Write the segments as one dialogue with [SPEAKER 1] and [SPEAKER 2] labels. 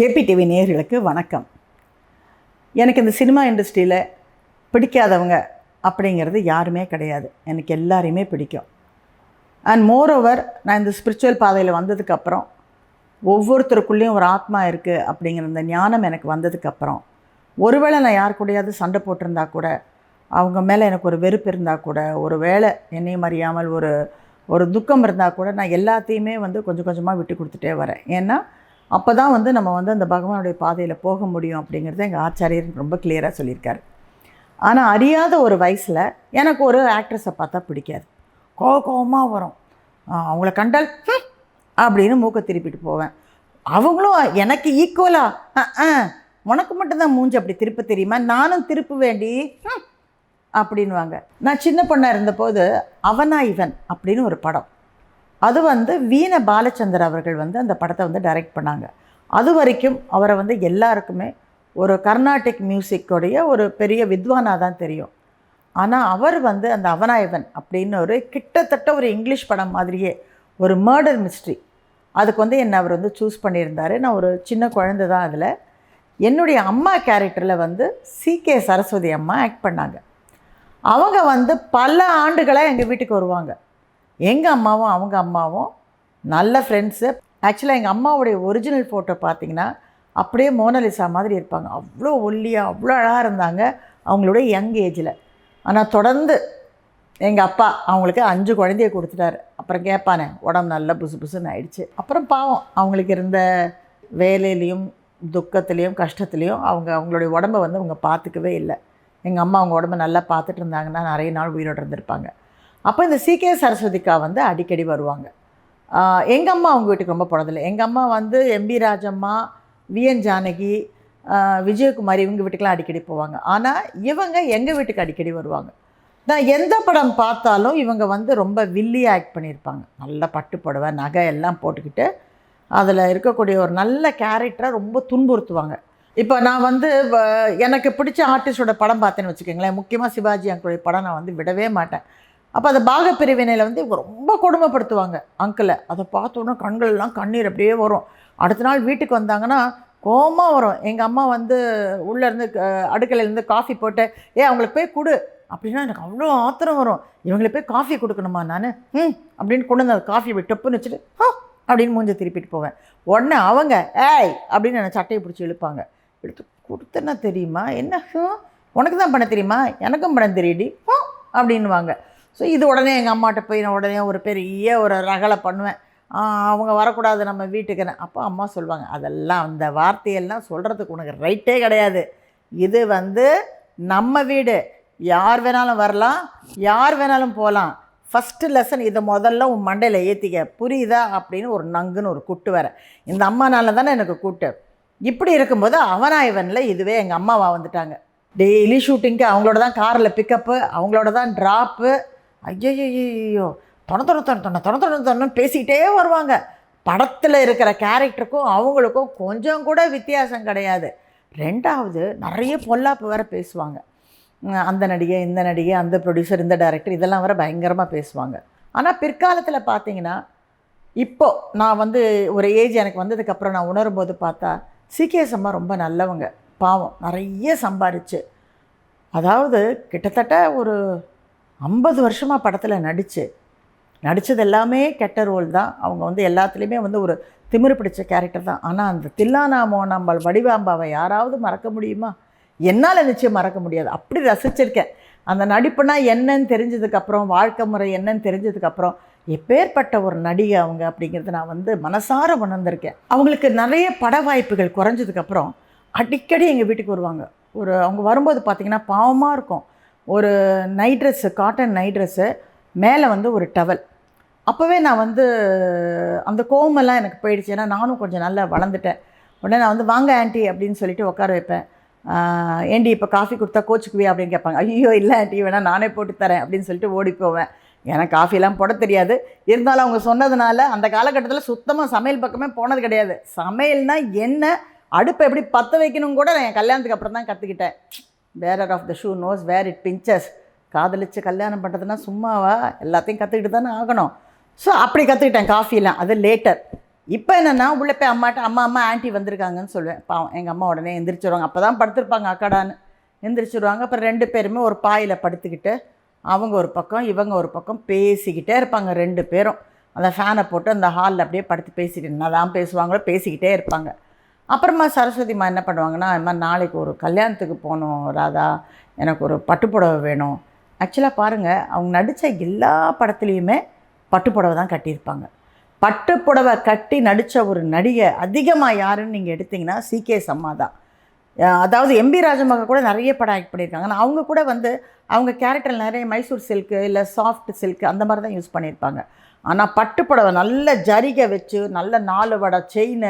[SPEAKER 1] KP TV நேயர்களுக்கு வணக்கம். எனக்கு இந்த சினிமா இண்டஸ்ட்ரியில் பிடிக்காதவங்க அப்படிங்கிறது யாருமே கிடையாது. எனக்கு எல்லாரையுமே பிடிக்கும். அண்ட் மோரோவர் நான் இந்த ஸ்பிரிச்சுவல் பாதையில் வந்ததுக்கப்புறம் ஒவ்வொருத்தருக்குள்ளேயும் ஒரு ஆத்மா இருக்குது அப்படிங்கிற இந்த ஞானம் எனக்கு வந்ததுக்கப்புறம் ஒருவேளை நான் யார் கூடயாவது சண்டை போட்டிருந்தா கூட அவங்க மேலே எனக்கு ஒரு வெறுப்பு இருந்தால் கூட ஒரு வேலை என்னையும் அறியாமல் ஒரு ஒரு துக்கம் இருந்தால் கூட நான் எல்லாத்தையுமே வந்து கொஞ்சம் கொஞ்சமாக விட்டு கொடுத்துட்டே வரேன். ஏன்னா அப்போ தான் வந்து நம்ம வந்து அந்த பகவானுடைய பாதையில் போக முடியும் அப்படிங்கிறத எங்கள் ஆச்சாரியர் ரொம்ப கிளியராக சொல்லியிருக்காரு. ஆனால் அறியாத ஒரு வயசில் எனக்கு ஒரு ஆக்ட்ரஸை பார்த்தா பிடிக்காது. கோவ கோவமாக வரும். அவங்கள கண்டால் அப்படின்னு மூக்கை திருப்பிட்டு போவேன். அவங்களும் எனக்கு ஈக்குவலாக உனக்கு மட்டும்தான் மூஞ்சி அப்படி திருப்ப தெரியுமா? நானும் திருப்ப வேண்டி அப்படின்வாங்க நான் சின்ன பொண்ணாக இருந்தபோது அவனா இவன்? அப்படின்னு ஒரு படம். அது வந்து வீண பாலச்சந்தர் அவர்கள் வந்து அந்த படத்தை வந்து டைரக்ட் பண்ணாங்க. அது வரைக்கும் அவரை வந்து எல்லாருக்குமே ஒரு கர்நாடிக் மியூசிக்கோடைய ஒரு பெரிய வித்வானாக தான் தெரியும். ஆனால் அவர் வந்து அந்த அவனாயவன் அப்படின்னு ஒரு கிட்டத்தட்ட ஒரு இங்கிலீஷ் படம் மாதிரியே ஒரு மர்டர் மிஸ்ட்ரி அதுக்கு வந்து என்னை அவர் வந்து சூஸ் பண்ணியிருந்தார். நான் ஒரு சின்ன குழந்தை தான் அதில். என்னுடைய அம்மா கேரக்டரில் வந்து சி கே சரஸ்வதி அம்மா ஆக்ட் பண்ணாங்க. அவங்க வந்து பல ஆண்டுகளாக எங்கள் வீட்டுக்கு வருவாங்க. எங்கள் அம்மாவும் அவங்க அம்மாவும் நல்ல ஃப்ரெண்ட்ஸு ஆக்சுவலாக எங்கள் அம்மாவுடைய ஒரிஜினல் ஃபோட்டோ பார்த்தீங்கன்னா அப்படியே மோனலிசா மாதிரி இருப்பாங்க. அவ்வளோ ஒல்லியாக அவ்வளோ அழகாக இருந்தாங்க அவங்களுடைய யங் ஏஜில் ஆனால் தொடர்ந்து எங்கள் அப்பா அவங்களுக்கு அஞ்சு குழந்தைய கொடுத்துட்டாரு. அப்புறம் கேட்பானே உடம்பு நல்லா புசு புசுன்னு ஆயிடுச்சு. அப்புறம் பாவம் அவங்களுக்கு இருந்த வேலையிலையும் துக்கத்துலேயும் கஷ்டத்துலேயும் அவங்க அவங்களுடைய உடம்பை வந்து அவங்க பார்த்துக்கவே இல்லை. எங்கள் அம்மா அவங்க உடம்ப நல்லா பார்த்துட்டு இருந்தாங்கன்னா நிறைய நாள் உயிரோடு இருந்திருப்பாங்க. அப்போ இந்த சிகே சரஸ்வதிக்கா வந்து அடிக்கடி வருவாங்க. எங்கள் அம்மா அவங்க வீட்டுக்கு ரொம்ப போனதில்லை. எங்கள் அம்மா வந்து எம்பி ராஜம்மா விஎன் ஜானகி விஜயகுமார் விஜயகுமாரி இவங்க வீட்டுக்கெலாம் அடிக்கடி போவாங்க. ஆனால் இவங்க எங்கள் வீட்டுக்கு அடிக்கடி வருவாங்க. நான் எந்த படம் பார்த்தாலும் இவங்க வந்து ரொம்ப வில்லி ஆக்ட் பண்ணியிருப்பாங்க. நல்ல பட்டு புடவை நகை எல்லாம் போட்டுக்கிட்டு அதில் இருக்கக்கூடிய ஒரு நல்ல கேரக்டரை ரொம்ப துன்புறுத்துவாங்க. இப்போ நான் வந்து வ- எனக்கு பிடிச்ச ஆர்டிஸ்டோட படம் பார்த்தேன்னு வச்சுக்கோங்களேன். முக்கியமாக சிவாஜி அங்கிளுடைய படம் நான் வந்து விடவே மாட்டேன். அப்போ அந்த பாகப்பிரிவினையில் வந்து இவங்க ரொம்ப கொடுமைப்படுத்துவாங்க அங்கிளை. அதை பார்த்தோன்னா கண்கள்லாம் கண்ணீர் அப்படியே வரும். அடுத்த நாள் வீட்டுக்கு வந்தாங்கன்னா கோமாக வரும். எங்கள் அம்மா வந்து உள்ளேருந்து அடுக்கலையிலேருந்து காஃபி போட்டு ஏ அவங்களுக்கு போய் கொடு. அப்படின்னா எனக்கு அவ்வளோ ஆத்திரம் வரும். இவங்களுக்கு போய் காஃபி கொடுக்கணுமா நான்? ம் அப்படின்னு கொண்டு வந்து காஃபி போய் டொப்புன்னு வச்சுட்டு ஆ அப்படின்னு மூஞ்ச திருப்பிட்டு போவேன். உடனே அவங்க ஏய் அப்படின்னு என்னை சட்டையை பிடிச்சி இழுப்பாங்க. எடுத்து கொடுத்தேன்னா தெரியுமா? என்ன? உனக்கு தான் பண்ண தெரியுமா? எனக்கும் பண்ண தெரியுடி. ஹோ அப்படின்னுவாங்க. ஸோ இது உடனே எங்கள் அம்மாட்ட போய் நான் உடனே ஒரு பெரிய ஒரு ரகலை பண்ணுவேன். அவங்க வரக்கூடாது நம்ம வீட்டுக்குன்னு. அப்போ அம்மா சொல்லுவாங்க அதெல்லாம் அந்த வார்த்தையெல்லாம் சொல்கிறதுக்கு உனக்கு ரைட்டே கிடையாது. இது வந்து நம்ம வீடு. யார் வேணாலும் வரலாம் யார் வேணாலும் போகலாம். ஃபஸ்ட்டு லெசன் இதை முதல்ல உன் மண்டையில் ஏற்றிக்க புரியுதா? அப்படின்னு ஒரு நங்குன்னு ஒரு குட்டு வர இந்த அம்மானால தானே எனக்கு கூட்டு. இப்படி இருக்கும்போது அவனாயவனில் இதுவே எங்கள் அம்மாவா வந்துட்டாங்க. டெய்லி ஷூட்டிங்க்கு அவங்களோட தான் காரில் பிக்கப்பு அவங்களோட தான் ட்ராப்பு ஐயோ தொண தொண தொண தொண தொண தொண தொணன்னு பேசிக்கிட்டே வருவாங்க. படத்தில் இருக்கிற கேரக்டருக்கும் அவங்களுக்கும் கொஞ்சம் கூட வித்தியாசம் கிடையாது. ரெண்டாவது நிறைய பொல்லாப்பு வேறு பேசுவாங்க. அந்த நடிகை இந்த நடிகை அந்த ப்ரொடியூசர் இந்த டைரக்டர் இதெல்லாம் வர பயங்கரமாக பேசுவாங்க. ஆனால் பிற்காலத்தில் பார்த்தீங்கன்னா இப்போ நான் வந்து ஒரு ஏஜ் எனக்கு வந்ததுக்கப்புறம் நான் உணரும் போது பார்த்தா சிகேஎஸ் அம்மா ரொம்ப நல்லவங்க. பாவம் நிறைய சம்பாரிச்சு. அதாவது கிட்டத்தட்ட ஒரு ஐம்பது வருஷமாக படத்தில் நடித்து நடித்தது எல்லாமே கெட்ட ரோல் தான். அவங்க வந்து எல்லாத்துலேயுமே வந்து ஒரு திமிரு பிடிச்ச கேரக்டர் தான். ஆனால் அந்த தில்லானாமோ நம்ம வடிவாம்பாவை யாராவது மறக்க முடியுமா? என்னால் நிச்சயம் மறக்க முடியாது. அப்படி ரசிச்சிருக்கேன். அந்த நடிப்புனா என்னன்னு தெரிஞ்சதுக்கப்புறம் வாழ்க்கை முறை என்னன்னு தெரிஞ்சதுக்கப்புறம் எப்பேற்பட்ட ஒரு நடிகை அவங்க அப்படிங்கிறத நான் வந்து மனசார உணர்ந்திருக்கேன். அவங்களுக்கு நிறைய பட வாய்ப்புகள் குறைஞ்சதுக்கப்புறம் அடிக்கடி எங்கள் வீட்டுக்கு வருவாங்க. ஒரு அவங்க வரும்போது பார்த்திங்கன்னா பாவமாக இருக்கும். ஒரு night dress cotton night dress மேலே வந்து ஒரு டவல் அப்போவே நான் வந்து அந்த கோவமெல்லாம் எனக்கு போயிடுச்சு. ஏன்னா நானும் கொஞ்சம் நல்லா வளர்ந்துட்டேன். உடனே நான் வந்து வாங்க ஆண்டி அப்படின்னு சொல்லிட்டு உட்கார வைப்பேன். ஏண்டி இப்போ காஃபி கொடுத்தா கோச்சுக்குவியா? அப்படின்னு கேட்பாங்க. ஐயோ இல்லை ஆண்டி வேணால் நானே போட்டு தரேன் அப்படின்னு சொல்லிட்டு ஓடி போவேன். ஏன்னா காஃபிலாம் போட தெரியாது. இருந்தாலும் அவங்க சொன்னதுனால அந்த காலகட்டத்தில் சுத்தமாக சமையல் பக்கமே போனது கிடையாது. சமையல்னால் என்ன? அடுப்பை எப்படி பற்ற வைக்கணும் கூட நான் என் கல்யாணத்துக்கு அப்புறம் தான் கற்றுக்கிட்டேன் bearer of the shoe knows where it pinches காதலிச்சு கல்யாணம் பண்ணுறதுனா சும்மாவா? எல்லாத்தையும் கற்றுக்கிட்டு தானே ஆகணும். ஸோ அப்படி கற்றுக்கிட்டேன் காஃபிலாம் அது லேட்டர் இப்போ என்னென்னா உள்ள போய் அம்மாட்ட அம்மா அம்மா ஆண்டி வந்திருக்காங்கன்னு சொல்லுவேன். பாவம் எங்கள் அம்மா உடனே எந்திரிச்சிருவாங்க. அப்போ தான் படுத்திருப்பாங்க அக்கடான்னு. எந்திரிச்சிருவாங்க. அப்புறம் ரெண்டு பேருமே ஒரு பாயில் படுத்துக்கிட்டு அவங்க ஒரு பக்கம் இவங்க ஒரு பக்கம் பேசிக்கிட்டே இருப்பாங்க ரெண்டு பேரும். அந்த ஃபேனை போட்டு அந்த ஹாலில் அப்படியே படுத்து பேசிக்கிட்டு என்ன தான் பேசுவாங்களோ பேசிக்கிட்டே இருப்பாங்க. அப்புறமா சரஸ்வதிமா என்ன பண்ணுவாங்கன்னா இந்த மாதிரி நாளைக்கு ஒரு கல்யாணத்துக்கு போகணும் ராதா. எனக்கு ஒரு பட்டுப்புடவை வேணும். ஆக்சுவலாக பாருங்கள் அவங்க நடித்த எல்லா படத்துலேயுமே பட்டுப்புடவை தான் கட்டியிருப்பாங்க. பட்டுப்புடவை கட்டி நடித்த ஒரு நடிகை அதிகமாக யாருன்னு நீங்கள் எடுத்தீங்கன்னா சிகே சம்மா தான். அதாவது எம்பி ராஜமகா கூட நிறைய படம் ஆக்ட் பண்ணியிருக்காங்க. ஆனால் அவங்க கூட வந்து அவங்க கேரக்டர் நிறைய மைசூர் சில்க்கு இல்லை சாஃப்ட் சில்க்கு அந்த மாதிரி தான் யூஸ் பண்ணியிருப்பாங்க. ஆனால் பட்டுப்புடவை நல்ல ஜரிகை வச்சு நல்ல நாலு வடை செயின்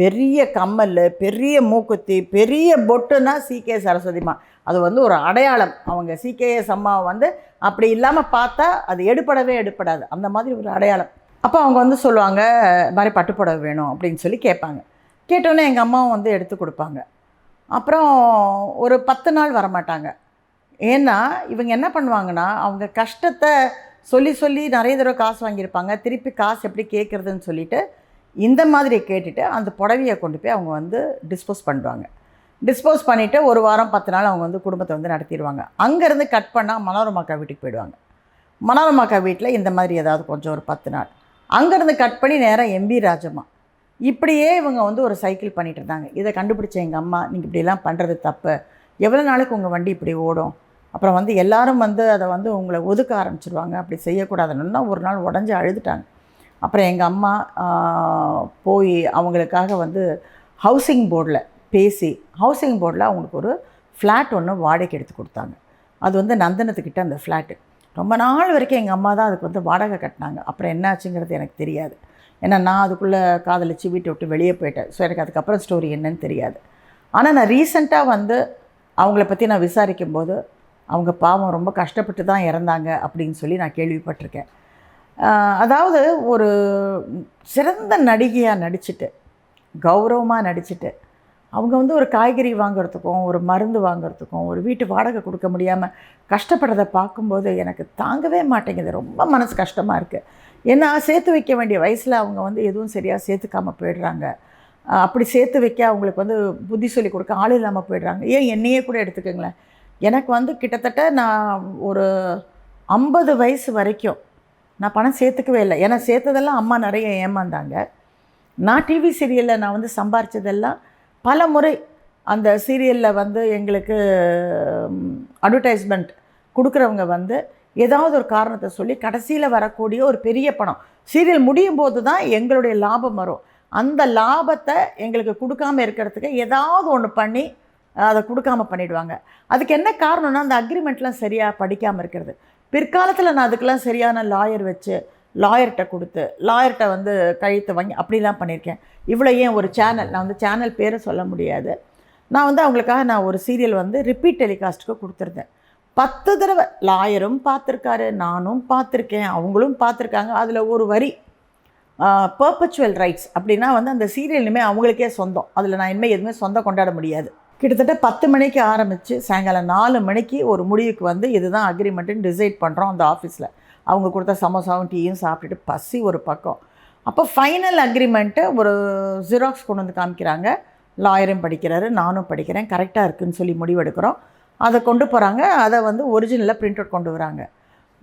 [SPEAKER 1] பெரிய கம்மல் பெரிய மூக்குத்தி பெரிய பொட்டுன்னா சிகே சரஸ்வதிமா அது வந்து ஒரு அடையாளம். அவங்க சிகேஎஸ் அம்மா வந்து அப்படி இல்லாமல் பார்த்தா அது எடுப்படவே எடுப்படாது அந்த மாதிரி ஒரு அடையாளம். அப்போ அவங்க வந்து சொல்லுவாங்க "இது மாதிரி பட்டுப்புடவை வேணும் அப்படின்னு சொல்லி கேட்பாங்க. கேட்டோன்னே எங்கள் அம்மாவும் வந்து எடுத்து கொடுப்பாங்க. அப்புறம் ஒரு பத்து நாள் வரமாட்டாங்க. ஏன்னா இவங்க என்ன பண்ணுவாங்கன்னா அவங்க கஷ்டத்தை சொல்லி சொல்லி நிறைய தடவை காசு வாங்கியிருப்பாங்க. திருப்பி காசு எப்படி கேட்குறதுன்னு சொல்லிட்டு இந்த மாதிரி கேட்டுட்டு அந்த புடவையை கொண்டு போய் அவங்க வந்து டிஸ்போஸ் பண்ணுவாங்க. டிஸ்போஸ் பண்ணிவிட்டு ஒரு வாரம் பத்து நாள் அவங்க வந்து குடும்பத்தை வந்து நடத்திடுவாங்க. அங்கேருந்து கட் பண்ணால் மனோரமாக்கா வீட்டுக்கு போயிடுவாங்க. மனோரமாக்கா வீட்டில் இந்த மாதிரி ஏதாவது கொஞ்சம் ஒரு பத்து நாள். அங்கேருந்து கட் பண்ணி நேராக எம்பி ராஜம்மா. இப்படியே இவங்க வந்து ஒரு சைக்கிள் பண்ணிட்டு இருந்தாங்க. இதை கண்டுபிடிச்ச எங்கள் அம்மா நீங்கள் இப்படிலாம் பண்ணுறது தப்பு. எவ்வளோ நாளைக்கு உங்கள் வண்டி இப்படி ஓடும்? அப்புறம் வந்து எல்லாரும் வந்து அதை வந்து உங்களை ஒதுக்க ஆரம்பிச்சிருவாங்க. அப்படி செய்யக்கூடாதுன்னா ஒரு நாள் உடஞ்சி அழுதுட்டாங்க. அப்புறம் எங்கள் அம்மா போய் அவங்களுக்காக வந்து ஹவுசிங் போர்டில் பேசி ஹவுசிங் போர்டில் அவங்களுக்கு ஒரு ஃப்ளாட் ஒன்று வாடகைக்கு எடுத்து கொடுத்தாங்க. அது வந்து நந்தனத்துக்கிட்ட அந்த ஃப்ளாட்டு ரொம்ப நாள் வரைக்கும் எங்கள் அம்மா தான் அதுக்கு வந்து வாடகை கட்டினாங்க. அப்புறம் என்னாச்சுங்கிறது எனக்கு தெரியாது. ஏன்னா நான் அதுக்குள்ளே காதலிச்சு வீட்டை விட்டு வெளியே போயிட்டேன். ஸோ எனக்கு அதுக்கப்புறம் ஸ்டோரி என்னன்னு தெரியாது. ஆனால் நான் ரீசெண்டாக வந்து அவங்கள பற்றி நான் விசாரிக்கும் போது அவங்க பாவம் ரொம்ப கஷ்டப்பட்டு தான் இறந்தாங்க அப்படின்னு சொல்லி நான் கேள்விப்பட்டிருக்கேன். அதாவது ஒரு சிறந்த நடிகையாக நடிச்சிட்டு கௌரவமாக நடிச்சிட்டு அவங்க வந்து ஒரு காய்கறி வாங்கிறதுக்கும் ஒரு மருந்து வாங்கிறதுக்கும் ஒரு வீட்டு வாடகை கொடுக்க முடியாமல் கஷ்டப்படுறதை பார்க்கும்போது எனக்கு தாங்கவே மாட்டேங்குது. ரொம்ப மனசு கஷ்டமாக இருக்குது ஏன்னா சேர்த்து வைக்க வேண்டிய வயசில் அவங்க வந்து எதுவும் சரியாக சேர்த்துக்காம போயிடுறாங்க. அப்படி சேர்த்து வைக்க அவங்களுக்கு வந்து புத்தி சொல்லி கொடுக்க ஆள் இல்லாமல் போயிடுறாங்க. ஏன் என்னையே கூட எடுத்துக்கோங்களேன். எனக்கு வந்து கிட்டத்தட்ட நான் ஒரு ஐம்பது வயசு வரைக்கும் நான் பணம் சேர்த்துக்கவே இல்லை. ஏன்னா சேர்த்ததெல்லாம் அம்மா நிறைய ஏமாந்தாங்க. நான் டிவி சீரியலில் நான் வந்து சம்பாரித்ததெல்லாம் பல முறை அந்த சீரியலில் வந்து எங்களுக்கு அட்வர்டைஸ்மெண்ட் கொடுக்குறவங்க வந்து ஏதாவது ஒரு காரணத்தை சொல்லி கடைசியில் வரக்கூடிய ஒரு பெரிய பணம். சீரியல் முடியும் போது தான் எங்களுடைய லாபம் வரும். அந்த லாபத்தை எங்களுக்கு கொடுக்காம இருக்கிறதுக்கு ஏதாவது ஒன்று பண்ணி அதை கொடுக்காம பண்ணிவிடுவாங்க அதுக்கு என்ன காரணம்னா அந்த அக்ரிமெண்ட்லாம் சரியாக படிக்காமல் இருக்கிறது. பிற்காலத்தில் நான் அதுக்கெல்லாம் சரியான லாயர் வச்சு லாயர்கிட்ட கொடுத்து லாயர்கிட்ட வந்து கழுத்து வாங்கி அப்படிலாம் பண்ணியிருக்கேன். இவ்வளோ ஏன் ஒரு சேனல் நான் வந்து சேனல் பேரை சொல்ல முடியாது. நான் வந்து அவங்களுக்காக நான் ஒரு சீரியல் வந்து ரிப்பீட் டெலிகாஸ்ட்டுக்கு கொடுத்துருந்தேன். பத்து தடவை லாயரும் பார்த்துருக்காரு நானும் பார்த்துருக்கேன் அவங்களும் பார்த்துருக்காங்க. அதில் ஒரு வரி பர்பச்சுவல் ரைட்ஸ் அப்படின்னா வந்து அந்த சீரியல் இனிமேல் அவங்களுக்கே சொந்தம். அதில் நான் இனிமேல் எதுவுமே சொந்தம் கொண்டாட முடியாது. கிட்டத்தட்ட பத்து மணிக்கு ஆரம்பித்து சாயங்காலம் நாலு மணிக்கு ஒரு முடிவுக்கு வந்து இதுதான் அக்ரிமெண்ட்டுன்னு டிசைட் பண்ணுறோம் அந்த ஆஃபீஸில் அவங்க கொடுத்த சமோசாவும் டீயும் சாப்பிட்டுட்டு பசி ஒரு பக்கம். அப்போ ஃபைனல் அக்ரிமெண்ட்டு ஒரு ஜெராக்ஸ் கொண்டு வந்து காமிக்கிறாங்க. லாயரும் படிக்கிறாரு நானும் படிக்கிறேன் கரெக்டாக இருக்குன்னு சொல்லி முடிவெடுக்கிறோம். அதை கொண்டு போகிறாங்க அதை வந்து ஒரிஜினலாக பிரிண்ட் அவுட் கொண்டு வராங்க.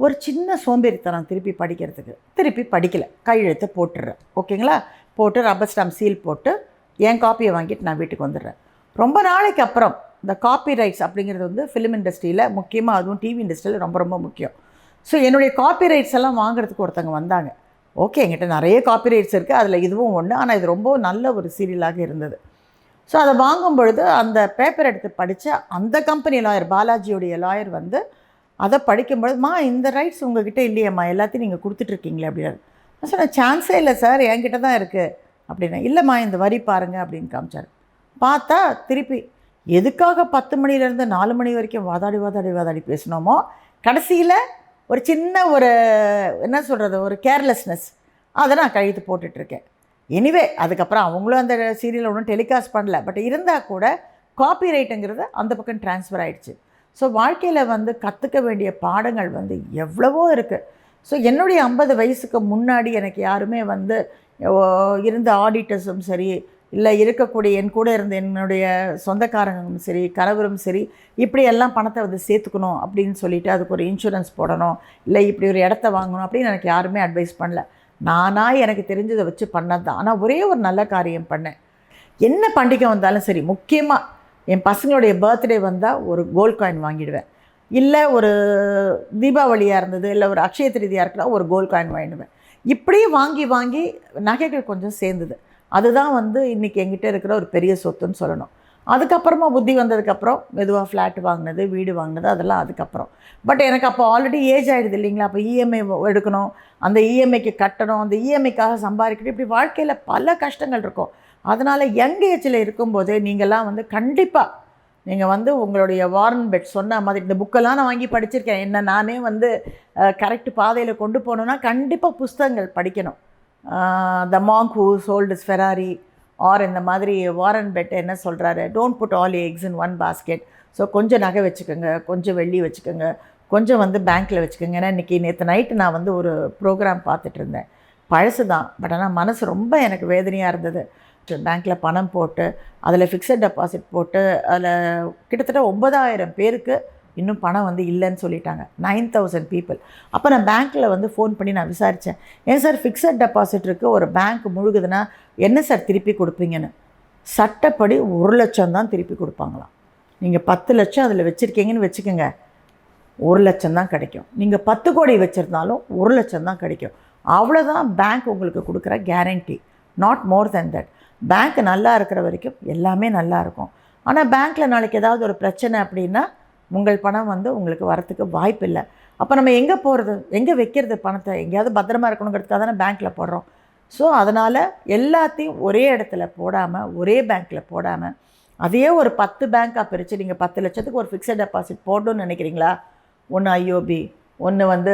[SPEAKER 1] ஒரு சின்ன சோம்பேறித்தனம் திருப்பி படிக்கிறதுக்கு. திருப்பி படிக்கலை. கையெழுத்தை போட்டுடுறேன். ஓகேங்களா? போட்டு ரப்பர் ஸ்டாம்ப் சீல் போட்டு என் காப்பியை வாங்கிட்டு நான் வீட்டுக்கு வந்துடுறேன். ரொம்ப நாளைக்கு அப்புறம் இந்த காப்பி ரைட்ஸ் அப்படிங்கிறது வந்து ஃபிலிம் இண்டஸ்ட்ரியில் முக்கியமாக அதுவும் டிவி இண்டஸ்ட்ரியில் ரொம்ப ரொம்ப முக்கியம். ஸோ என்னுடைய காப்பி ரைட்ஸ் எல்லாம் வாங்குறதுக்கு ஒருத்தவங்க வந்தாங்க. ஓகே என்கிட்ட நிறைய காப்பி ரைட்ஸ் இருக்குது அதில் இதுவும் ஒன்று ஆனால் இது ரொம்ப நல்ல ஒரு சீரியலாக இருந்தது. ஸோ அதை வாங்கும் பொழுது அந்த பேப்பர் எடுத்து படித்த அந்த கம்பெனி லாயர் பாலாஜியோடைய லாயர் வந்து அதை படிக்கும்பொழுது மா இந்த ரைட்ஸ் உங்ககிட்ட இல்லையம்மா. எல்லாத்தையும் நீங்கள் கொடுத்துட்ருக்கீங்களே அப்படின்னாரு. நான் சொன்னேன் சான்ஸே இல்லை சார். என்கிட்ட தான் இருக்குது அப்படின்னா இல்லைம்மா இந்த வரி பாருங்கள் அப்படின்னு காமிச்சார். பார்த்தா திருப்பி எதுக்காக பத்து மணிலேருந்து நாலு மணி வரைக்கும் வாதாடி வாதாடி வாதாடி பேசினோமோ கடைசியில் ஒரு சின்ன ஒரு என்ன சொல்கிறது ஒரு கேர்லெஸ்னஸ் அதை நான் கழுத்து போட்டுட்ருக்கேன். எனிவே அதுக்கப்புறம் அவங்களும் அந்த சீரியல் ஒன்றும் டெலிகாஸ்ட் பண்ணல. பட் இருந்தால் கூட காப்பி ரைட்டுங்கிறது அந்த பக்கம் ட்ரான்ஸ்ஃபர் ஆகிடுச்சு ஸோ வாழ்க்கையில் வந்து கற்றுக்க வேண்டிய பாடங்கள் வந்து எவ்வளவோ இருக்குது ஸோ என்னுடைய ஐம்பது வயசுக்கு முன்னாடி எனக்கு யாருமே வந்து இருந்த ஆடிட்டர்ஸும் சரி இல்லை இருக்கக்கூடிய என் கூட இருந்த என்னுடைய சொந்தக்காரங்களும் சரி கணவரும் சரி இப்படி எல்லாம் பணத்தை வந்து சேர்த்துக்கணும் அப்படின்னு சொல்லிட்டு அதுக்கு ஒரு இன்சூரன்ஸ் போடணும் இல்லை இப்படி ஒரு இடத்த வாங்கணும் அப்படின்னு எனக்கு யாருமே அட்வைஸ் பண்ணல. நானாக எனக்கு தெரிஞ்சதை வச்சு பண்ணது தான். ஆனால் ஒரே ஒரு நல்ல காரியம் பண்ணேன். என்ன பண்டிகை வந்தாலும் சரி முக்கியமாக என் பசங்களுடைய பர்த்டே வந்தால் ஒரு கோல்ட் காயின் வாங்கிடுவேன். இல்லை ஒரு தீபாவளியாக இருந்தது இல்லை ஒரு அக்ஷய திருதியாக இருக்கலாம் ஒரு கோல்ட் காயின் வாங்கிடுவேன். இப்படியே வாங்கி வாங்கி நகைகள் கொஞ்சம் சேர்ந்தது. அதுதான் வந்து இன்றைக்கி எங்கிட்ட இருக்கிற ஒரு பெரிய சொத்துன்னு சொல்லணும். அதுக்கப்புறமா புத்தி வந்ததுக்கப்புறம் மெதுவாக ஃப்ளாட் வாங்கினது வீடு வாங்கினது அதெல்லாம் அதுக்கப்புறம். பட் எனக்கு அப்போ ஆல்ரெடி ஏஜ் ஆகிடுது இல்லைங்களா? அப்போ இஎம்ஐ எடுக்கணும் அந்த இஎம்ஐக்கு கட்டணும் அந்த இஎம்ஐக்காக சம்பாதிக்கணும். இப்படி வாழ்க்கையில் பல கஷ்டங்கள் இருக்கும். அதனால் யங் ஏஜில் இருக்கும்போது நீங்கள்லாம் வந்து கண்டிப்பாக நீங்கள் வந்து உங்களுடைய வாரன் பெட் சொன்ன மாதிரி இந்த புக்கெல்லாம் நான் வாங்கி படிச்சிருக்கேன். என்ன நானே வந்து கரெக்ட் பாதையில் கொண்டு போகணுன்னா கண்டிப்பாக புஸ்தகங்கள் படிக்கணும். The monk who sold Ferrari or இந்த மாதிரி வாரன் பெட் என்ன சொல்கிறாரு don't put all eggs in one basket so கொஞ்சம் நகை வச்சுக்கோங்க கொஞ்சம் வெள்ளி வச்சுக்கோங்க கொஞ்சம் வந்து பேங்க்கில் வச்சுக்கோங்க. ஏன்னா இன்றைக்கி நேற்று நைட்டு நான் வந்து ஒரு ப்ரோக்ராம் பார்த்துட்டு இருந்தேன். பழசு தான் பட் ஆனால் மனசு ரொம்ப எனக்கு வேதனையாக இருந்தது. பேங்க்கில் பணம் போட்டு அதில் ஃபிக்ஸட் டெபாசிட் போட்டு அதில் கிட்டத்தட்ட ஒன்பதாயிரம் பேருக்கு இன்னும் பணம் வந்து இல்லைன்னு சொல்லிட்டாங்க. நைன் தௌசண்ட் பீப்புள் அப்போ நான் பேங்க்கில் வந்து ஃபோன் பண்ணி நான் விசாரித்தேன் ஏன் சார் ஃபிக்ஸட் டெபாசிட் இருக்குது ஒரு பேங்க் முழுகுதுன்னா என்ன சார் திருப்பி கொடுப்பீங்கன்னு? சட்டப்படி ஒரு லட்சம் தான் திருப்பி கொடுப்பாங்களாம். நீங்கள் பத்து லட்சம் அதில் வச்சுருக்கீங்கன்னு வச்சுக்கோங்க. ஒரு லட்சம் தான் கிடைக்கும். நீங்கள் பத்து கோடி வச்சுருந்தாலும் ஒரு லட்சம் தான் கிடைக்கும். அவ்வளோதான் பேங்க் உங்களுக்கு கொடுக்குற guarantee not more then that bank நல்லா இருக்கிற வரைக்கும் எல்லாமே நல்லா இருக்கும். ஆனால் பேங்க்கில் நாளைக்கு ஏதாவது ஒரு பிரச்சனை அப்படின்னா உங்கள் பணம் வந்து உங்களுக்கு வரத்துக்கு வாய்ப்பு இல்லை அப்போ நம்ம எங்கே போகிறது எங்கே வைக்கிறது பணத்தை? எங்கேயாவது பத்திரமா இருக்கணுங்கிறதுக்காக தானே பேங்க்கில் போடுறோம். ஸோ அதனால் எல்லாத்தையும் ஒரே இடத்துல போடாமல் ஒரே பேங்க்கில் போடாமல் அதையே ஒரு பத்து பேங்க்காக பிரித்து நீங்கள் பத்து லட்சத்துக்கு ஒரு ஃபிக்ஸட் டெபாசிட் போடணும்னு நினைக்கிறீங்களா? ஒன்று ஐஓபி ஒன்று வந்து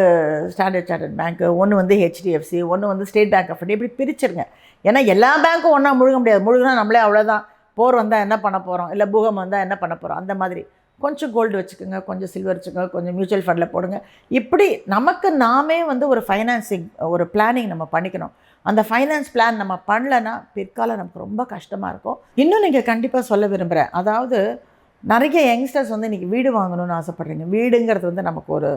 [SPEAKER 1] ஸ்டாண்டர்ட் சார்ட்டர்ட் பேங்க்கு ஒன்று வந்து ஹெச்டிஎஃப்சி ஒன்று வந்து ஸ்டேட் பேங்க் ஆஃப் இந்தியா இப்படி பிரிச்சிருங்க. ஏன்னா எல்லா பேங்க்கும் ஒன்றா முழுக முடியாது. முழுகினா நம்மளே அவ்வளோதான் போர் வந்தால் என்ன பண்ண போகிறோம் இல்லை பூகம் வந்தால் என்ன பண்ண போகிறோம் அந்த மாதிரி. கொஞ்சம் கோல்டு வச்சுக்கோங்க கொஞ்சம் சில்வர் வச்சுக்கோங்க கொஞ்சம் மியூச்சுவல் ஃபண்டில் போடுங்க. இப்படி நமக்கு நாமே வந்து ஒரு ஃபைனான்சிங் ஒரு பிளானிங் நம்ம பண்ணிக்கணும். அந்த ஃபைனான்ஸ் பிளான் நம்ம பண்ணலன்னா பிற்காலம் நமக்கு ரொம்ப கஷ்டமாக இருக்கும். இன்னும் நீங்கள் கண்டிப்பாக சொல்ல விரும்புகிறேன் அதாவது நிறைய யங்ஸ்டர்ஸ் வந்து இன்றைக்கி வீடு வாங்கணும்னு ஆசைப்பட்றீங்க. வீடுங்கிறது வந்து நமக்கு ஒரு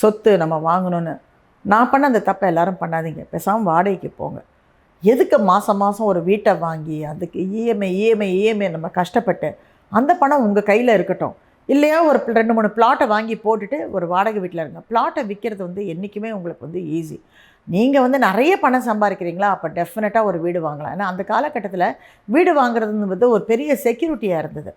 [SPEAKER 1] சொத்து நம்ம வாங்கணும்னு. நான் பண்ண அந்த தப்பை எல்லோரும் பண்ணாதீங்க. பேசாமல் வாடகைக்கு போங்க. எதுக்கு மாதம் மாதம் ஒரு வீட்டை வாங்கி அதுக்கு இஎம்ஐ இஎம்ஐ இஎம்ஐ நம்ம கஷ்டப்பட்டு அந்த பணம் உங்கள் கையில் இருக்கட்டும். இல்லையா ஒரு ரெண்டு மூணு பிளாட்டை வாங்கி போட்டுட்டு ஒரு வாடகை வீட்டில் இருங்க. பிளாட்டை விற்கிறது வந்து என்றைக்குமே உங்களுக்கு வந்து ஈஸி நீங்கள் வந்து நிறைய பணம் சம்பாதிக்கிறீங்களா? அப்போ டெஃபினட்டாக ஒரு வீடு வாங்கலாம். ஏன்னா அந்த காலகட்டத்தில் வீடு வாங்குறது வந்து ஒரு பெரிய செக்யூரிட்டியாக இருந்தது.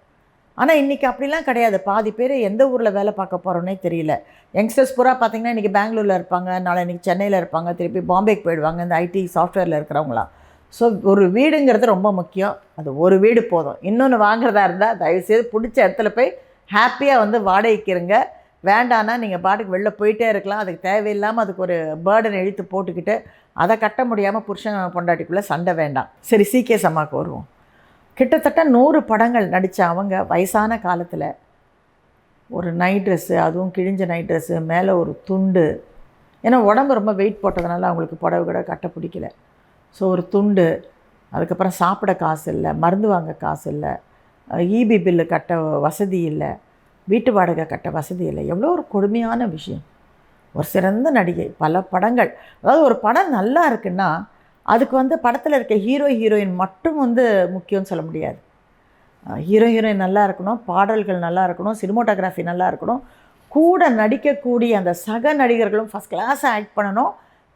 [SPEAKER 1] ஆனால் இன்றைக்கி அப்படிலாம் கிடையாது. பாதி பேர் எந்த ஊரில் வேலை பார்க்க போகிறோன்னே தெரியல. யங்ஸ்டர்ஸ் பூரா பார்த்தீங்கன்னா இன்றைக்கி பெங்களூரில் இருப்பாங்க. நாளை இன்றைக்கி சென்னையில் இருப்பாங்க. திருப்பி பாம்பேக்கு போயிடுவாங்க. இந்த ஐடி சாஃப்ட்வேரில் இருக்கிறவங்களாம் ஸோ ஒரு வீடுங்கிறது ரொம்ப முக்கியம். அது ஒரு வீடு போதும். இன்னொன்று வாங்குறதா இருந்தால் தயவுசெய்து பிடிச்ச இடத்துல போய் ஹாப்பியாக வந்து வாடகைக்கு இருங்க வேண்டான்னா நீங்கள் பாட்டுக்கு வெளில போயிட்டே இருக்கலாம். அதுக்கு தேவையில்லாமல் அதுக்கு ஒரு பேர்டன் இழுத்து போட்டுக்கிட்டு அதை கட்ட முடியாமல் புருஷன் பொண்டாட்டிக்குள்ளே சண்டை வேண்டாம். சரி சீக்கிய சம்மாவுக்கு வருவோம். கிட்டத்தட்ட நூறு படங்கள் நடித்த அவங்க வயசான காலத்தில். ஒரு நைட் ட்ரெஸ்ஸு அதுவும் கிழிஞ்ச நைட் ட்ரெஸ்ஸு மேலே ஒரு துண்டு. ஏன்னா உடம்பு ரொம்ப வெயிட் போட்டதுனால அவங்களுக்கு புடவை கூட கட்ட பிடிக்கல. ஸோ ஒரு துண்டு. அதுக்கப்புறம் சாப்பிட காசு இல்லை மருந்து வாங்க காசு இல்லை. இபி பில்லு கட்ட வசதி இல்லை வீட்டு வாடகை கட்ட வசதி இல்லை. எவ்வளோ ஒரு கொடுமையான விஷயம். ஒரு சிறந்த நடிகை பல படங்கள். அதாவது ஒரு படம் நல்லா இருக்குன்னா அதுக்கு வந்து படத்தில் இருக்க ஹீரோ ஹீரோயின் மட்டும் வந்து முக்கியம்னு சொல்ல முடியாது. ஹீரோ ஹீரோயின் நல்லா இருக்கணும் பாடல்கள் நல்லா இருக்கணும் சினிமோட்டோகிராஃபி நல்லா இருக்கணும். கூட நடிக்கக்கூடிய அந்த சக நடிகர்களும் ஃபஸ்ட் கிளாஸாக ஆக்ட் பண்ணணும்.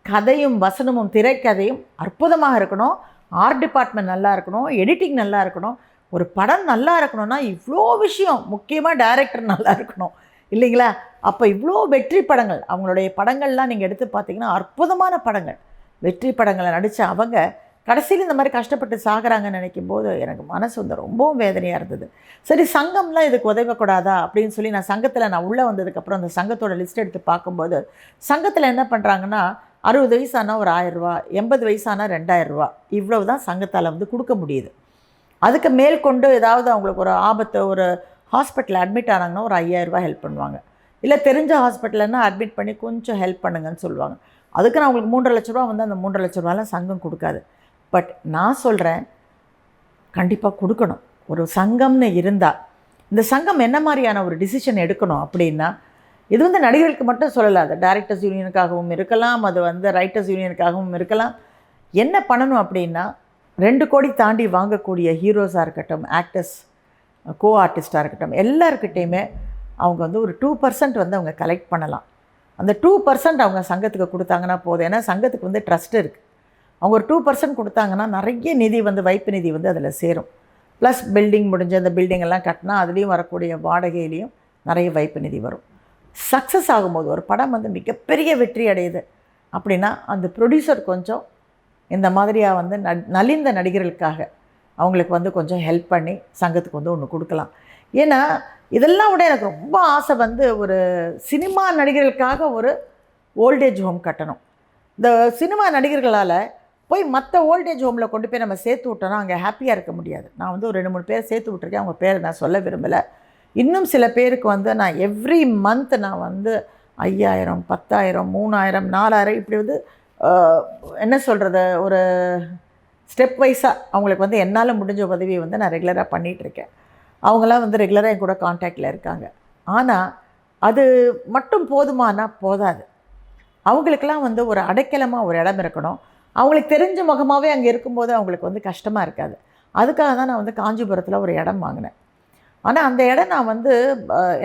[SPEAKER 1] கதையும் வசனமும் திரைக்கதையும் அற்புதமாக இருக்கணும். ஆர்ட் டிபார்ட்மெண்ட் நல்லா இருக்கணும். எடிட்டிங் நல்லா இருக்கணும். ஒரு படம் நல்லா இருக்கணும்னா இவ்வளோ விஷயம் முக்கியமாக டைரக்டர் நல்லா இருக்கணும். இல்லைங்களா? அப்போ இவ்வளோ வெற்றி படங்கள் அவங்களுடைய படங்கள்லாம் நீங்கள் எடுத்து பார்த்தீங்கன்னா அற்புதமான படங்கள். வெற்றி படங்களை நடித்த அவங்க கடைசியில் இந்த மாதிரி கஷ்டப்பட்டு சாகிறாங்கன்னு நினைக்கும் போது எனக்கு மனசு வந்து ரொம்பவும் வேதனையாக இருந்தது. சரி சங்கம்லாம் இதுக்கு உதவக்கூடாதா? அப்படின்னு சொல்லி நான் சங்கத்தில் நான் உள்ளே வந்ததுக்கப்புறம் அந்த சங்கத்தோட லிஸ்ட் எடுத்து பார்க்கும்போது சங்கத்தில் என்ன பண்ணுறாங்கன்னா அறுபது வயசானா ஒரு ஆயிரரூவா எண்பது வயசானா ரெண்டாயிரரூவா இவ்வளவு தான் சங்கத்தால் வந்து கொடுக்க முடியுது. அதுக்கு மேல் கொண்டு ஏதாவது அவங்களுக்கு ஒரு ஆபத்து ஒரு ஹாஸ்பிட்டலில் அட்மிட் ஆனாங்கன்னா ஒரு ஐயாயிரரூபா ஹெல்ப் பண்ணுவாங்க. இல்லை தெரிஞ்ச ஹாஸ்பிட்டல்னா அட்மிட் பண்ணி கொஞ்சம் ஹெல்ப் பண்ணுங்கன்னு சொல்லுவாங்க. அதுக்கு நான் அவங்களுக்கு மூன்றரை லட்ச ரூபா வந்து அந்த மூன்றரை லட்ச ரூபாலாம் சங்கம் கொடுக்காது. பட் நான் சொல்கிறேன் கண்டிப்பாக கொடுக்கணும். ஒரு சங்கம்னு இருந்தால் இந்த சங்கம் என்ன மாதிரியான ஒரு டிசிஷன் எடுக்கணும் அப்படின்னா இது வந்து நடிகர்களுக்கு மட்டும் சொல்லலை அது டேரக்டர்ஸ் யூனியனுக்காகவும் இருக்கலாம் அது வந்து ரைட்டர்ஸ் யூனியனுக்காகவும் இருக்கலாம். என்ன பண்ணணும் அப்படின்னா ரெண்டு கோடி தாண்டி வாங்கக்கூடிய ஹீரோஸாக இருக்கட்டும் ஆக்டர்ஸ் கோ ஆர்டிஸ்டாக இருக்கட்டும் எல்லாருக்கிட்டேயுமே அவங்க வந்து ஒரு டூ பர்சன்ட் வந்து அவங்க கலெக்ட் பண்ணலாம். அந்த டூ பர்சன்ட் அவங்க சங்கத்துக்கு கொடுத்தாங்கன்னா போதும். ஏன்னா சங்கத்துக்கு வந்து ட்ரஸ்ட் இருக்குது அவங்க ஒரு டூ பர்சன்ட் கொடுத்தாங்கன்னா நிறைய நிதி வந்து வைப்பு நிதி வந்து அதில் சேரும். ப்ளஸ் பில்டிங் முடிஞ்ச அந்த பில்டிங் எல்லாம் கட்டினா அதுலேயும் வரக்கூடிய வாடகையிலையும் நிறைய வைப்பு நிதி வரும். சக்ஸஸ் ஆகும்போது ஒரு படம் வந்து மிகப்பெரிய வெற்றி அடையுது. அப்படின்னா அந்த ப்ரொடியூசர் கொஞ்சம் இந்த மாதிரியாக வந்து ந நலிந்த நடிகர்களுக்காக அவங்களுக்கு வந்து கொஞ்சம் ஹெல்ப் பண்ணி சங்கத்துக்கு வந்து ஒன்று கொடுக்கலாம். ஏன்னா இதெல்லாம் விட எனக்கு ரொம்ப ஆசை வந்து ஒரு சினிமா நடிகர்களுக்காக ஒரு ஓல்டேஜ் ஹோம் கட்டணும். இந்த சினிமா நடிகர்களால் போய் மற்ற ஓல்டேஜ் ஹோமில் கொண்டு போய் நம்ம சேர்த்து விட்டோன்னா அங்கே ஹாப்பியாக இருக்க முடியாது. நான் வந்து ஒரு ரெண்டு மூணு பேர் சேர்த்து விட்ருக்கேன் அவங்க பேரை நான் சொல்ல விரும்பலை. இன்னும் சில பேருக்கு வந்து நான் எவ்ரி மந்த் நான் வந்து ஐயாயிரம் பத்தாயிரம் மூணாயிரம் நாலாயிரம் இப்படி வந்து என்ன சொல்கிறது ஒரு ஸ்டெப் வைஸாக அவங்களுக்கு வந்து என்னால் முடிஞ்ச உதவியை வந்து நான் ரெகுலராக பண்ணிகிட்ருக்கேன் அவங்களாம் வந்து ரெகுலராக என் கூட காண்டாக்டில் இருக்காங்க. ஆனால் அது மட்டும் போதுமானா போதாது. அவங்களுக்கெல்லாம் வந்து ஒரு அடைக்கலமாக ஒரு இடம் இருக்கணும். அவங்களுக்கு தெரிஞ்ச முகமாகவே அங்கே இருக்கும்போது அவங்களுக்கு வந்து கஷ்டமாக இருக்காது. அதுக்காக தான் நான் வந்து காஞ்சிபுரத்தில் ஒரு இடம் வாங்கினேன். ஆனால் அந்த இடம் நான் வந்து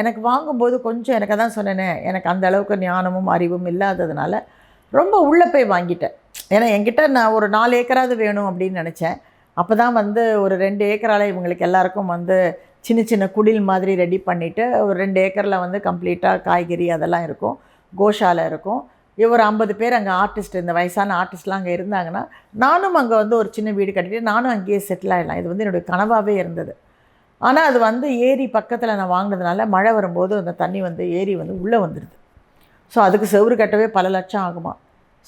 [SPEAKER 1] எனக்கு வாங்கும்போது கொஞ்சம் எனக்கு தான் சொன்னேனே எனக்கு அந்த அளவுக்கு ஞானமும் அறிவும் இல்லாததுனால ரொம்ப உள்ளே போய் வாங்கிட்டேன். ஏன்னா என்கிட்ட நான் ஒரு நாலு ஏக்கராவது வேணும் அப்படின்னு நினச்சேன். அப்போ தான் வந்து ஒரு ரெண்டு ஏக்கரால் இவங்களுக்கு எல்லாருக்கும் வந்து சின்ன சின்ன குடில் மாதிரி ரெடி பண்ணிவிட்டு ஒரு ரெண்டு ஏக்கரில் வந்து கம்ப்ளீட்டாக காய்கறி அதெல்லாம் இருக்கும். கோஷாலை இருக்கும். ஒரு ஐம்பது பேர் அங்கே ஆர்டிஸ்ட் இந்த வயசான ஆர்டிஸ்ட்லாம் அங்கே இருந்தாங்கன்னா நானும் அங்கே வந்து ஒரு சின்ன வீடு கட்டிட்டு நானும் அங்கேயே செட்டில் ஆகிடலாம் இது வந்து என்னுடைய கனவாகவே இருந்தது. ஆனால் அது வந்து ஏரி பக்கத்தில் நான் வாங்கினதுனால மழை வரும்போது அந்த தண்ணி வந்து ஏரி வந்து உள்ளே வந்துடுது ஸோ அதுக்கு செவ்வறு கட்டவே பல லட்சம் ஆகுமா?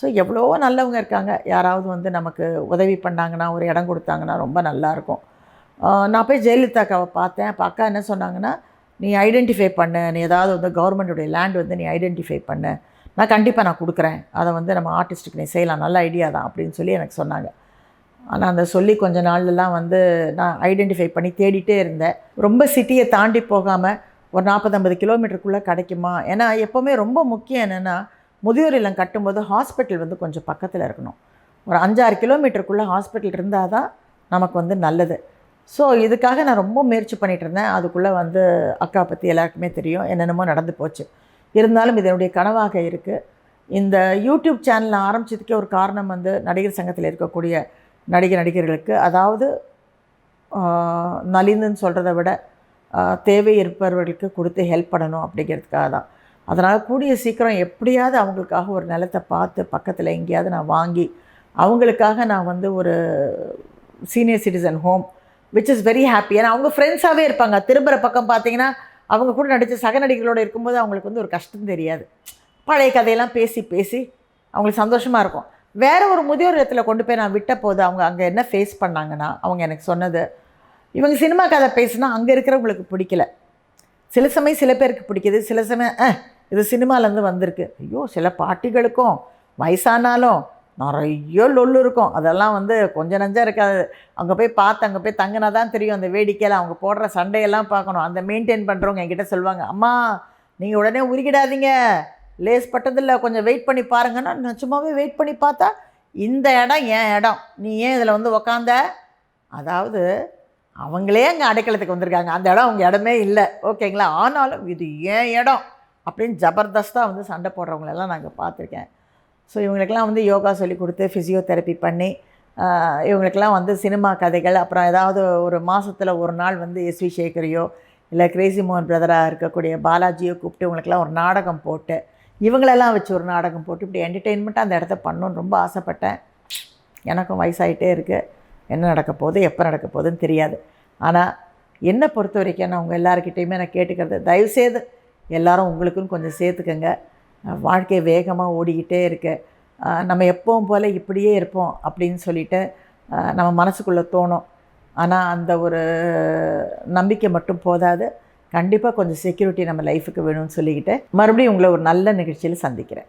[SPEAKER 1] ஸோ எவ்வளோ நல்லவங்க இருக்காங்க. யாராவது வந்து நமக்கு உதவி பண்ணாங்கன்னா ஒரு இடம் கொடுத்தாங்கன்னா ரொம்ப நல்லாயிருக்கும் நான் போய் ஜெயலலிதா அக்காவை பார்த்தேன். அப்போ அக்கா என்ன சொன்னாங்கன்னா நீ ஐடென்டிஃபை பண்ணு. நீ ஏதாவது வந்து கவர்மெண்ட்டுடைய லேண்ட் வந்து நீ ஐடென்டிஃபை பண்ணு. நான் கண்டிப்பாக நான் கொடுக்குறேன். அதை வந்து நம்ம ஆர்டிஸ்ட்டுக்கு நீ செய்யலாம். நல்ல ஐடியா தான். அப்படின்னு சொல்லி எனக்கு சொன்னாங்க. ஆனால் அந்த சொல்லி கொஞ்ச நாள்லலாம் வந்து நான் ஐடென்டிஃபை பண்ணி தேடிட்டே இருந்தேன். ரொம்ப சிட்டியை தாண்டி போகாமல் ஒரு நாற்பது ஐம்பது கிலோமீட்டருக்குள்ளே கிடைக்குமா? ஏன்னா எப்போவுமே ரொம்ப முக்கியம் என்னென்னா முதியோர் இல்லம் கட்டும்போது ஹாஸ்பிட்டல் வந்து கொஞ்சம் பக்கத்தில் இருக்கணும். ஒரு அஞ்சாறு கிலோமீட்டருக்குள்ளே ஹாஸ்பிட்டல் இருந்தால் தான் நமக்கு வந்து நல்லது. ஸோ இதுக்காக நான் ரொம்ப முயற்சி பண்ணிகிட்டு இருந்தேன். அதுக்குள்ளே வந்து அக்கா பற்றி எல்லாருக்குமே தெரியும். என்னென்னமோ நடந்து போச்சு. இருந்தாலும் இது என்னுடைய கனவாக இருக்குது இந்த யூடியூப் சேனல் ஆரம்பிச்சதுக்கே ஒரு காரணம் வந்து நடிகர் சங்கத்தில் இருக்கக்கூடிய நடிகர் நடிகர்களுக்கு. அதாவது நலிந்துன்னு சொல்கிறத விட தேவை இருப்பவர்களுக்கு கொடுத்து ஹெல்ப் பண்ணணும் அப்படிங்கிறதுக்காக தான். அதனால் கூடிய சீக்கிரம் எப்படியாவது அவங்களுக்காக ஒரு நிலத்தை பார்த்து பக்கத்தில் எங்கேயாவது நான் வாங்கி அவங்களுக்காக நான் வந்து ஒரு senior citizen home which is very happy ஏன்னா அவங்க ஃப்ரெண்ட்ஸாகவே இருப்பாங்க. திரும்புகிற பக்கம் பார்த்தீங்கன்னா அவங்க கூட நடித்த சக நடிகர்களோடு இருக்கும்போது அவங்களுக்கு வந்து ஒரு கஷ்டம் தெரியாது. பழைய கதையெல்லாம் பேசி பேசி அவங்களுக்கு சந்தோஷமாக இருக்கும். வேறு ஒரு முதியோர் இடத்துல கொண்டு போய் நான் விட்ட போது அவங்க அங்கே என்ன ஃபேஸ் பண்ணாங்கன்னா அவங்க எனக்கு சொன்னது இவங்க சினிமா கதை பேசுனா அங்கே இருக்கிறவங்களுக்கு பிடிக்கல. சில சமயம் சில பேருக்கு பிடிக்குது சில சமயம் இது சினிமாலேருந்து வந்திருக்கு. ஐயோ சில பாட்டிகளுக்கும் வயசானாலும் நிறைய லொல்லு இருக்கும். அதெல்லாம் வந்து கொஞ்சம் நஞ்சம் இருக்காது. அங்கே போய் பார்த்து அங்கே போய் தங்கினா தான் தெரியும். அந்த வேடிக்கையில் அவங்க போடுற சண்டையெல்லாம் பார்க்கணும். அந்த மெயின்டைன் பண்ணுறவங்க என்கிட்ட சொல்லுவாங்க அம்மா நீங்கள் உடனே உருகிடாதீங்க. லேஸ் பட்டதில்லை கொஞ்சம் வெயிட் பண்ணி பாருங்கன்னா. நான் சும்மாவே வெயிட் பண்ணி பார்த்தா இந்த இடம் என் இடம். நீ ஏன் இதில் வந்து உக்காந்த? அதாவது அவங்களே அங்கே அடைக்கலத்துக்கு வந்திருக்காங்க. அந்த இடம் அவங்க இடமே இல்லை. ஓகேங்களா? ஆனாலும் இது ஏன் இடம் அப்படின்னு ஜபர்தஸ்தாக வந்து சண்டை போடுறவங்களெல்லாம் நாங்கள் பார்த்துருக்கேன். ஸோ இவங்களுக்கெல்லாம் வந்து யோகா சொல்லி கொடுத்து ஃபிசியோதெரப்பி பண்ணி இவங்களுக்கெல்லாம் வந்து சினிமா கதைகள் அப்புறம் ஏதாவது ஒரு மாதத்தில் ஒரு நாள் வந்து எஸ்வி சேகரையோ இல்லை கிரேசி மோகன் பிரதராக இருக்கக்கூடிய பாலாஜியோ கூப்பிட்டு இவங்களுக்கெல்லாம் ஒரு நாடகம் போட்டு இவங்களெல்லாம் வச்சு ஒரு நாடகம் போட்டு இப்படி என்டர்டெயின்மெண்ட்டாக அந்த இடத்த பண்ணணும்னு ரொம்ப ஆசைப்பட்டேன். எனக்கும் வயசாகிட்டே இருக்குது என்ன நடக்க போகுது எப்போ நடக்க போகுதுன்னு தெரியாது. ஆனால் என்னை பொறுத்த வரைக்கும் நான் உங்கள் எல்லாருக்கிட்டேயுமே நான் கேட்டுக்கிறது தயவுசெய்து எல்லாரும் உங்களுக்குன்னு கொஞ்சம் சேர்த்துக்கங்க. வாழ்க்கை வேகமாக ஓடிக்கிட்டே இருக்கு. நம்ம எப்பவும் போல் இப்படியே இருப்போம் அப்படின்னு சொல்லிட்டு நம்ம மனசுக்குள்ளே தோணும். ஆனால் அந்த ஒரு நம்பிக்கை மட்டும் போதாது. கண்டிப்பாக கொஞ்சம் செக்யூரிட்டி நம்ம லைஃபுக்கு வேணும்னு சொல்லிக்கிட்டு மறுபடியும் உங்களை ஒரு நல்ல நிகழ்ச்சியில் சந்திக்கிறேன்.